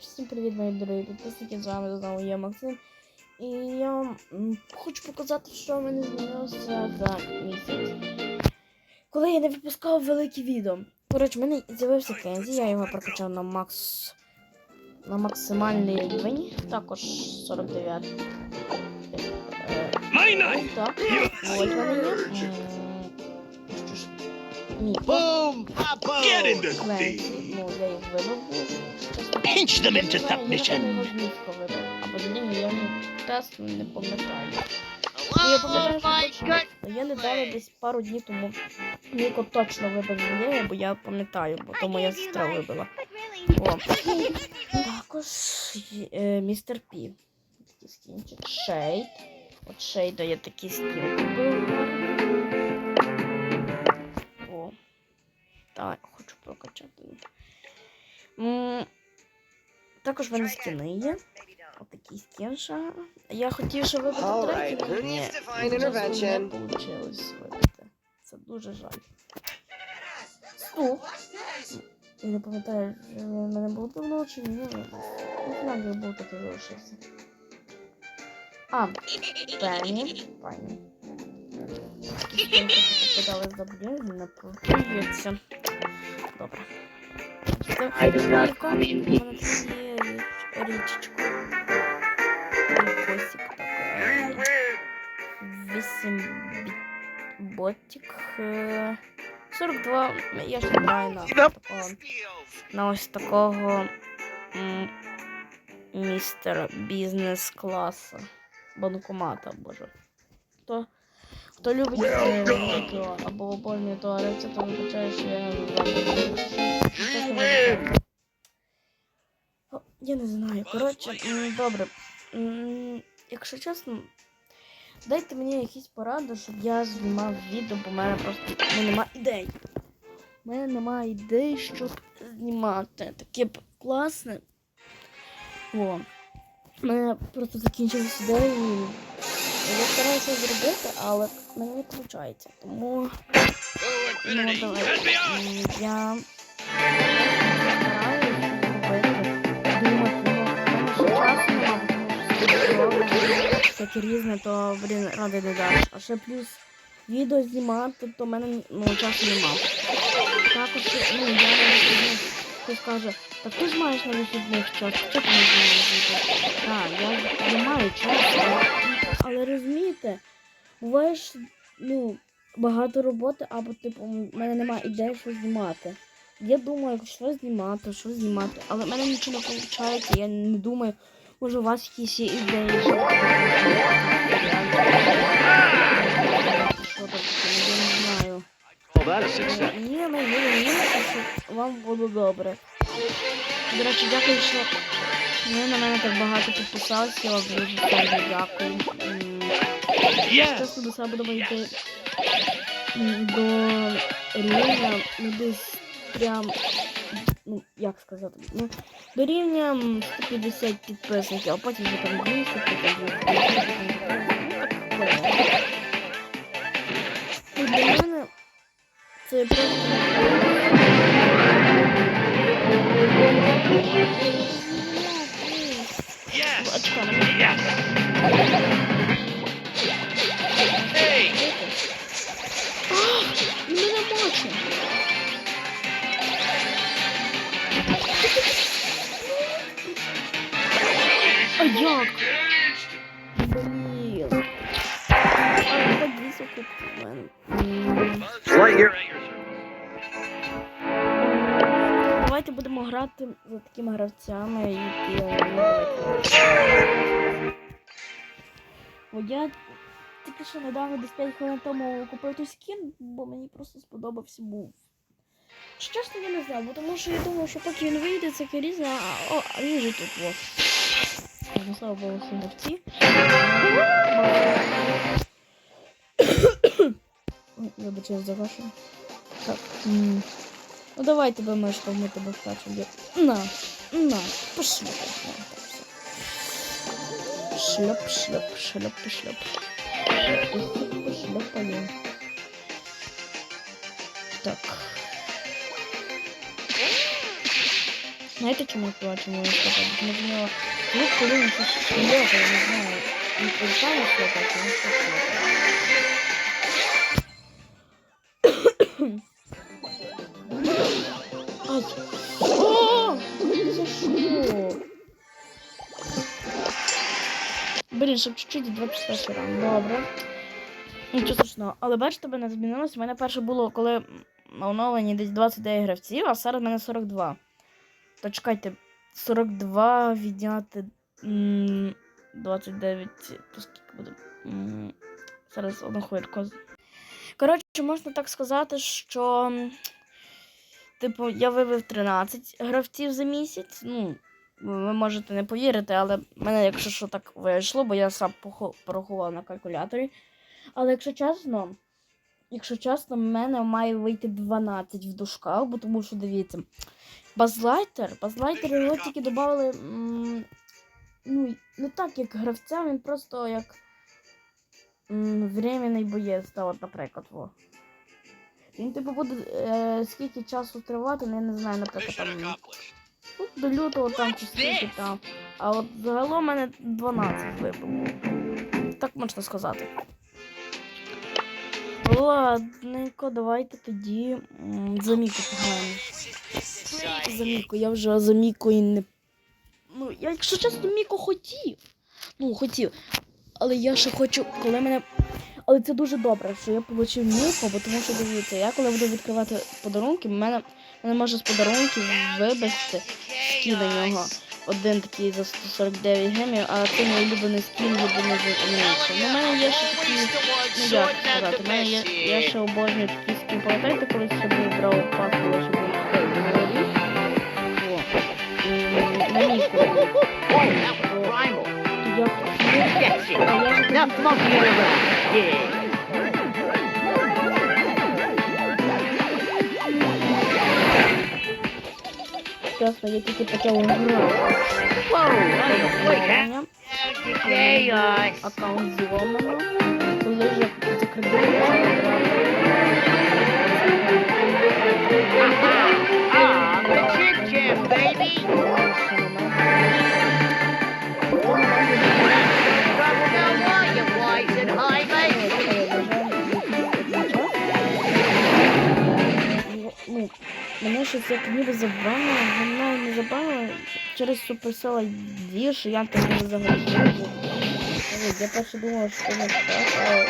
Всім привіт, мої дорогі підписники, з вами знову я Максим. І я вам хочу показати, що в мене змінилося за місяць. Коли я не випускав великі відео. Коротше, в мене з'явився Кензі, я його прокачав на макс. на максимальний рівень, також 49. Е, Майнай! так, ось вони є. Boom! Papa! Get in the thing! ну. Pinch them into submission. Або не пам'ятаю. Я пам'ятаю, що точно. Я недавно десь пару днів тому Ніко точно вибив зліє, бо я пам'ятаю, бо то моя сестра вибила. О. Також е, містер Пі. Такий скінчик. Шейд. От Шейда я такий скін купив. Також в мене скіни є. Отакий скін ще. Я хотів, щоб вибити третій, але ні. needs divine часу intervention? Не вийшло вибити. Це дуже жаль. Стук. Я не пам'ятаю, чи в мене був давно чи ні. Не знаю, де був такий залишився. А, Пенні. Пані. Подали за блін, не продається. Добре. Це in У мене тут є річ- річечка. Косик такий. Вісім ботик. е, 42. Я ж не граю на такого. На ось такого містера бізнес класа. Банкомата, боже. Хто, хто любить е, відео або того рецепту, то вибачаю, що я не знаю. Я не знаю. Коротше, добре. Якщо чесно, дайте мені якісь поради, щоб я знімав відео, бо в мене просто ну, нема ідей. У мене немає ідей, щоб знімати. Таке б класне. О. У мене просто закінчились ідеї. Я стараюся зробити, але в мене не виходить. Тому ну, давай. Я що різне, то, блін, ради не даш. А ще плюс відео знімати, то в мене ну, часу нема. Також, ну, я вихідних, хтось каже, так ти ж маєш на вихідних час, що ти не знімаєш відео? Так, я не маю часу, але розумієте, буває ж, ну, багато роботи, або, типу, в мене немає ідей, що знімати. Я думаю, що знімати, що знімати, але в мене нічого не виходить, я не думаю, може у вас якісь ідеї, що я не знаю. І найголовніше, що? Вам було добре. До речі, дякую, що ви на мене так багато підписалися, я вам дуже дякую. Чесно до себе буду йти. До рівня, ну десь прям, ну як сказати, ну до рівня 150 підписників, а потім вже там 200, потім 200, ну для мене це просто... А як? Блін. А, дві секунди в мене. Давайте будемо грати за такими гравцями, які Бо я тільки що недавно десь 5 хвилин тому купив той скін, бо мені просто сподобався був. Чесно я не знаю, бо тому що я думав, що поки він вийде, це різне, а, о, а він же тут вот. Ну, слава Богу, гравці. Ой, Вибачаю за вашу. Так. Ну давай тебе мешка, ми тебе вкачемо. На, на, пошли. Все. Шлеп, шлеп, шлеп, шлеп. Шлепаем. Так. Знаєте, чому я сказала? Що в нього ну, коли він щось не знаю, він перестане шльопати, він що шльопає. Ай! О! Блін, щоб чуть-чуть 24 ран. Добре. Нічого страшного. Але бачите, мене змінилося. У мене перше було, коли на оновленні десь 29 гравців, а зараз в мене 42. То чекайте, 42 відняти 29. То скільки буде? Зараз одну хвильку. Коротше, можна так сказати, що. Типу, я вивів 13 гравців за місяць. Ну, ви можете не повірити, але в мене, якщо що так вийшло, бо я сам порахував на калькуляторі. Але якщо чесно, якщо чесно, в мене має вийти 12 в дужках, бо тому що дивіться. Базлайтер, базлайтер його тільки додали. Ну, не так, як гравця, він просто як м, временний боєць, та, от, наприклад, во. Він типу буде е, скільки часу тривати, ну я не знаю, наприклад, там ну, до лютого там чи скільки там. А от загалом у мене 12 випало. Так можна сказати. Ладненько, давайте тоді за Міку пограємо. За Міку, я вже за Міку і не. Ну, я, якщо чесно, Міку хотів. Ну, хотів. Але я ще хочу, коли мене. Але це дуже добре, що я отримав Міку, бо тому що дивіться, я коли буду відкривати подарунки, мене, мене може з подарунків вибити скін на нього. Один такий за 149 гемів, а це мій улюблений скін, улюблений за інакше. Ну, в мене є ще такі, ну як сказати, в мене є, я ще обожнюю такі скін. Пам'ятаєте, коли ще був брав пас, коли ще був на місці. Я я Enough monkeying around. Yeah. чесно, я тільки почав грати. Whoa, wait, huh? Chaos. Аккаунт зломано. Коли вже мене щось як ніби забрало, воно не забрало через ID, що я там не загрузив. Я перше думала, що не так,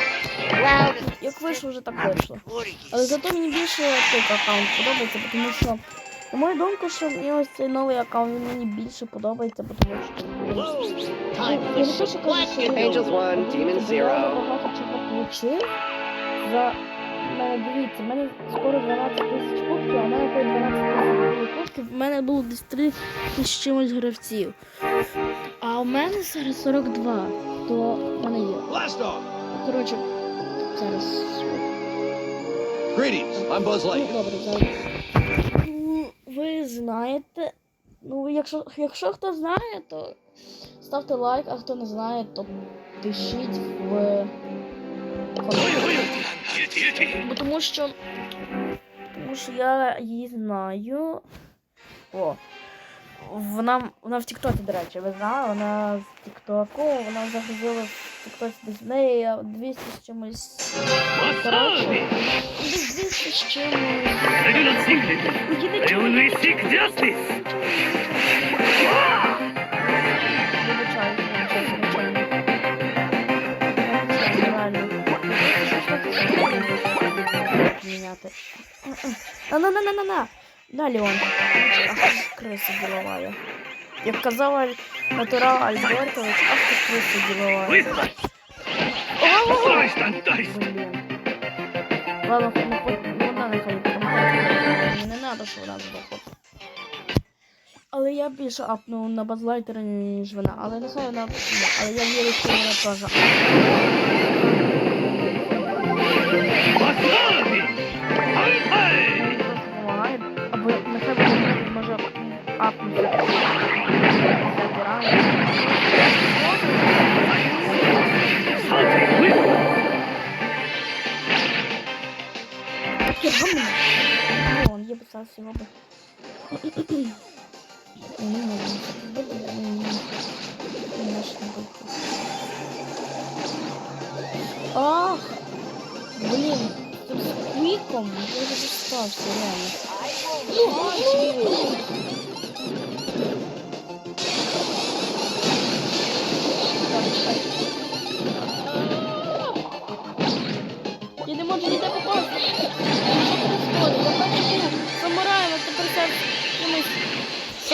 але як вийшло, вже так вийшло. Але зато мені більше той аккаунт подобається, тому що, на мою думку, що мені ось цей новий аккаунт мені більше подобається, тому що я не що кажу, що я багато чого получив. За мене дивіться, мене скоро 12 тисяч а в мене коли 12 тисяч в мене було десь 3 тисячі чимось гравців. А у мене зараз 42, то в мене є. Коротше, зараз. Greetings, I'm Buzz Ну, добре, зараз. Ну, Ви знаєте. Ну, якщо, якщо хто знає, то ставте лайк, а хто не знає, то пишіть в коментарі. Бо тому що. Тому що я її знаю. О. Вона, вона в Тіктокі, до речі, ви знали, вона в Тіктоку, вона загрузила в Тіктоці десь в неї 200 з чимось. Коротше, десь 200 з чимось. Міняти. На-на-на-на-на-на! На, Леон. Ах, криса діловая. Як казала натурал Альбертович, ах! Sliced and diced. Блін. Ладно, ну, вона нехай допомагає. Мені не треба, щоб вона здохла. Але я більше апну на базлайтера, ніж вона. Але нехай вона. Але я вірю, що вона теж апне. Зробити, бо мені наш не буде. Ах! Блін, тут з квіком я вже достався, реально.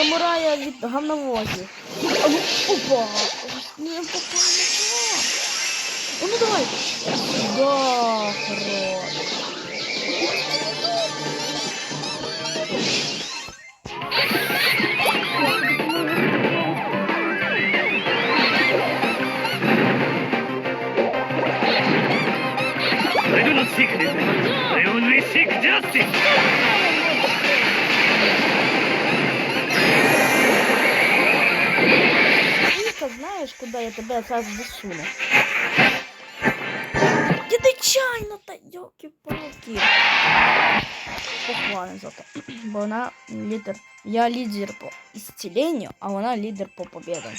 Самурая від ну, Опа! Не О, ну давай! Да, хорош. I do not seek revenge. I only seek justice. Знаєш, куди я тебе зараз засуну? Я нечайно, та йоки-палки. Похвалим за то. Бо вона лідер. Я лідер по ісцеленню, а вона лідер по победам.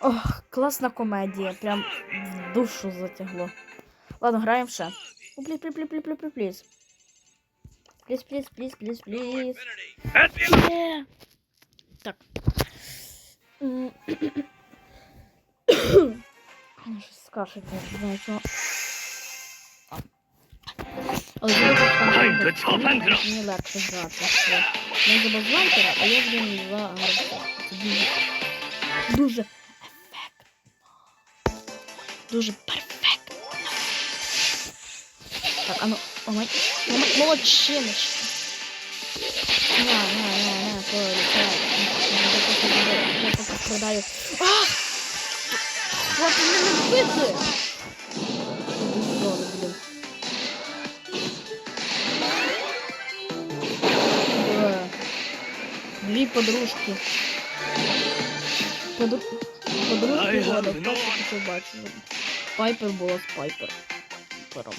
Ох, класна комедія. Прям душу затягло. Ладно, граємо ще. Пліз, пліз, пліз, пліз, пліз, пліз, пліз. Пліз, пліз, пліз, пліз. Так. М. Ну, Щось скашити, не знаю чого. А. Але я Ай, та чого там гра? мені легше грати. Все. Я за базвайтера, а я блін за гравця. Це дуже, дуже ефектно. Дуже перфектно. Так, а ну, о, май- о, май- молодчиночка. Не, не, не, не, полетять. Я поки страдаю. Ах! Хватит мене бити! Добре, блін. Е, Дві подружки. Подру... Подружки года. Хто це бачив? Пайпер була з Пайпер. Пером.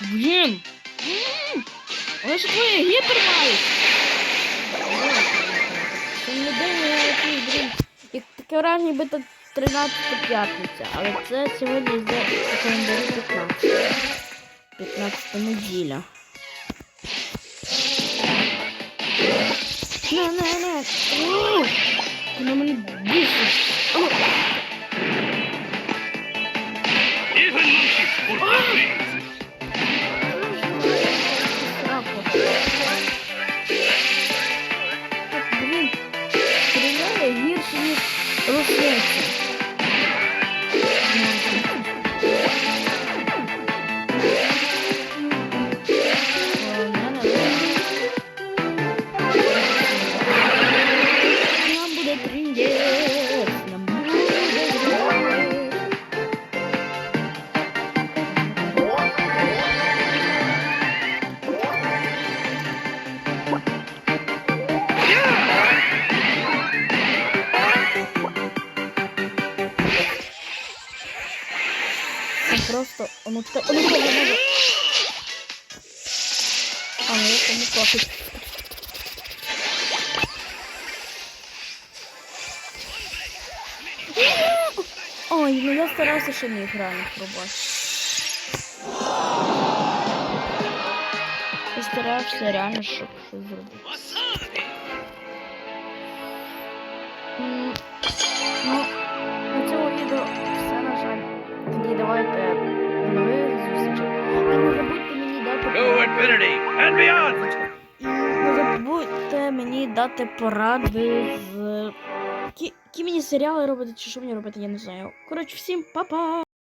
Блін! Але ж твоє гіпер мають! Не день, я якийсь, блін. Як таке враження, ніби то 13 п'ятниця, але це сьогодні йде по 15. 15 неділя. Не, не, не. На мене бісиш. Ніж рушниця. Просто... а Ну чекай, а ну чекай, не можу. А, ну я тому плакать. Ой, ну я старався, що не граю, пробач. Я старався реально, щоб щось зробити. Infinity and beyond. Не забудьте мені дати поради з. Які, мені серіали робити, чи що мені робити, я не знаю. Коротше, всім па-па!